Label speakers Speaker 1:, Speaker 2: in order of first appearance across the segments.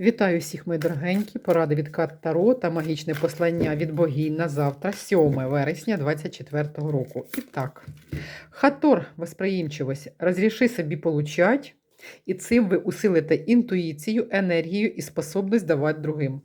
Speaker 1: Вітаю всіх, мої дорогенькі. Поради від карт Таро та магічне послання від богінь на завтра, 7 вересня 2024 року. І так, Хатор, восприимчивость, розріши собі получать, і цим ви усилите інтуїцію, енергію і способність давати другим.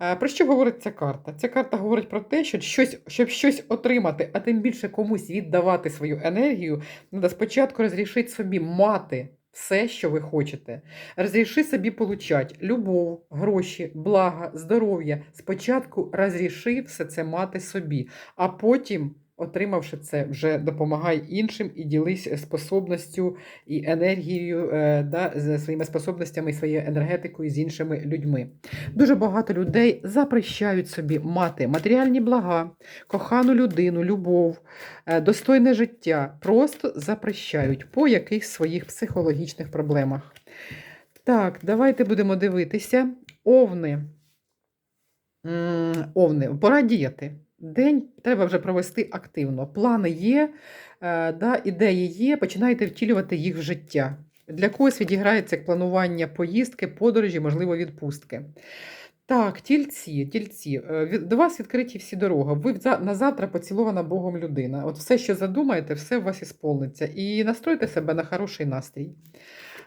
Speaker 1: Е, Про що говорить ця карта? Ця карта говорить про те, що щось, щоб щось отримати, а тим більше комусь віддавати свою енергію, треба спочатку розрішити собі мати все, що ви хочете. Розріши собі получать любов, гроші, блага, здоров'я. Спочатку розріши все це мати собі, а потім, отримавши це, вже допомагай іншим і ділись способністю і енергією, е, да, своїми способностями і своєю енергетикою з іншими людьми. Дуже багато людей запрещають собі мати матеріальні блага, кохану людину, любов, е, достойне життя. Просто запрещають по якихось своїх психологічних проблемах. Так, давайте будемо дивитися. Овни. Овни, пора діяти. День треба вже провести активно. Плани є, е, да, ідеї є, починайте втілювати їх в життя. Для когось відіграється як планування поїздки, подорожі, можливо, відпустки. Так, тільці, тільці, е, до вас відкриті всі дороги. Ви на завтра поцілована Богом людина. От все, що задумаєте, все у вас ісполниться. І настройте себе на хороший настрій.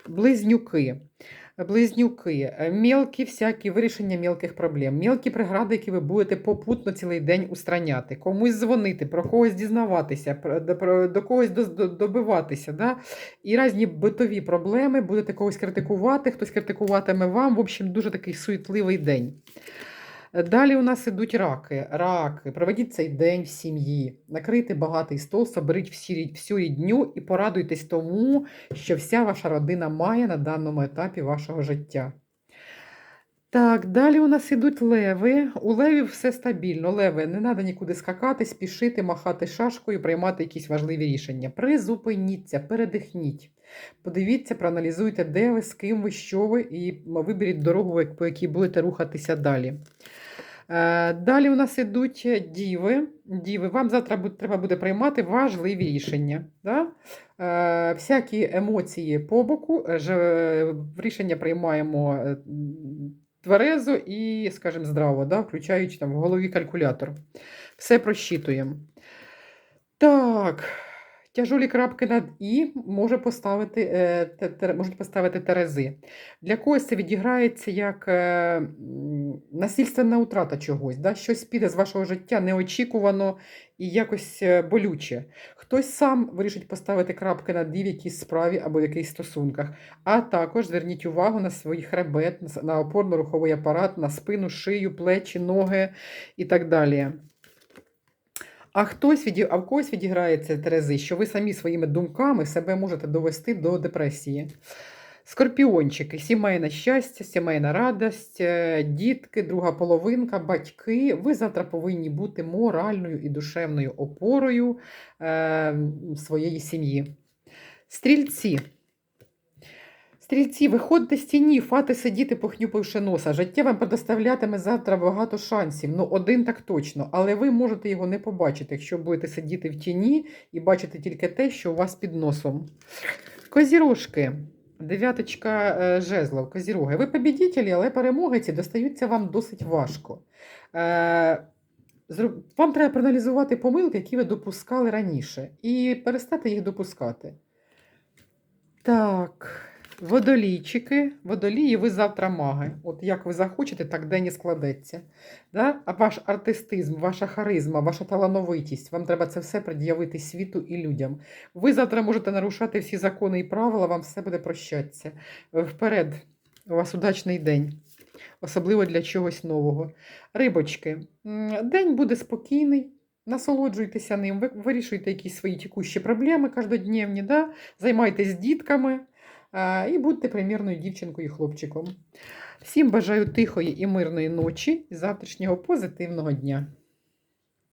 Speaker 1: Близнюки. Близнюки, мілкі всякі вирішення мелких проблем, мелкі прегради, які ви будете попутно цілий день устраняти, комусь дзвонити, про когось дізнаватися, про- до, когось до- до- добиватися. Да? І різні битові проблеми, будете когось критикувати, хтось критикуватиме вам. В общем, дуже такий суетливий день. Далі у нас ідуть раки. Раки. Проведіть цей день в сім'ї, накрийте багатий стол, соберіть всі, всю рідню і порадуйтесь тому, що вся ваша родина має на даному етапі вашого життя. Так, далі у нас ідуть леви. У левів все стабільно. Леви, не треба нікуди скакати, спішити, махати шашкою, приймати якісь важливі рішення. Призупиніться, передихніть. Подивіться, проаналізуйте, де ви, з ким ви, що ви, і виберіть дорогу, по якій будете рухатися далі. Е, Далі у нас ідуть діви. Діви, вам завтра треба буде приймати важливі рішення. Да? Е, всякі емоції по боку, е, рішення приймаємо тверезо і, скажімо, здраво, да? включаючи там в голові калькулятор. Все просчитуємо. Так. Тяжолі крапки над І може поставити, е, можуть поставити Терези. Для когось це відіграється як е, насильственна утрата чогось. Да? Щось піде з вашого життя неочікувано і якось е, болюче. Хтось сам вирішить поставити крапки над «і» в якійсь справі або в якихось стосунках. А також зверніть увагу на свій хребет, на опорно-руховий апарат, на спину, шию, плечі, ноги і так далі. А хтось віді... а в когось відіграється Терези, що ви самі своїми думками себе можете довести до депресії. Скорпіончики, сімейне щастя, сімейна радість, е, дітки, друга половинка, батьки. Ви завтра повинні бути моральною і душевною опорою е, своєї сім'ї. Стрільці. Стрільці, виходьте з тіні, фати сидіти, похнюпивши носа. Життя вам предоставлятиме завтра багато шансів. Ну, один так точно, але ви можете його не побачити, якщо будете сидіти в тіні і бачити тільки те, що у вас під носом. Козірожки. Дев'яточка е, жезлов, козіроги. Ви побідітелі, але перемоги ці достаються вам досить важко. Е, Вам треба проаналізувати помилки, які ви допускали раніше, і перестати їх допускати. Так, водолійчики. Водолії, ви завтра маги. От як ви захочете, так день і складеться. Да? А ваш артистизм, ваша харизма, ваша талановитість, вам треба це все пред'явити світу і людям. Ви завтра можете нарушати всі закони і правила, вам все буде прощатися. Вперед, у вас удачний день. Особливо для чогось нового. Рибочки, день буде спокійний. Насолоджуйтеся ним, ви- вирішуйте якісь свої текущі проблеми кожнодневні, да? займайтесь дітками і будьте примірною дівчинкою і хлопчиком. Всім бажаю тихої і мирної ночі і завтрашнього позитивного дня.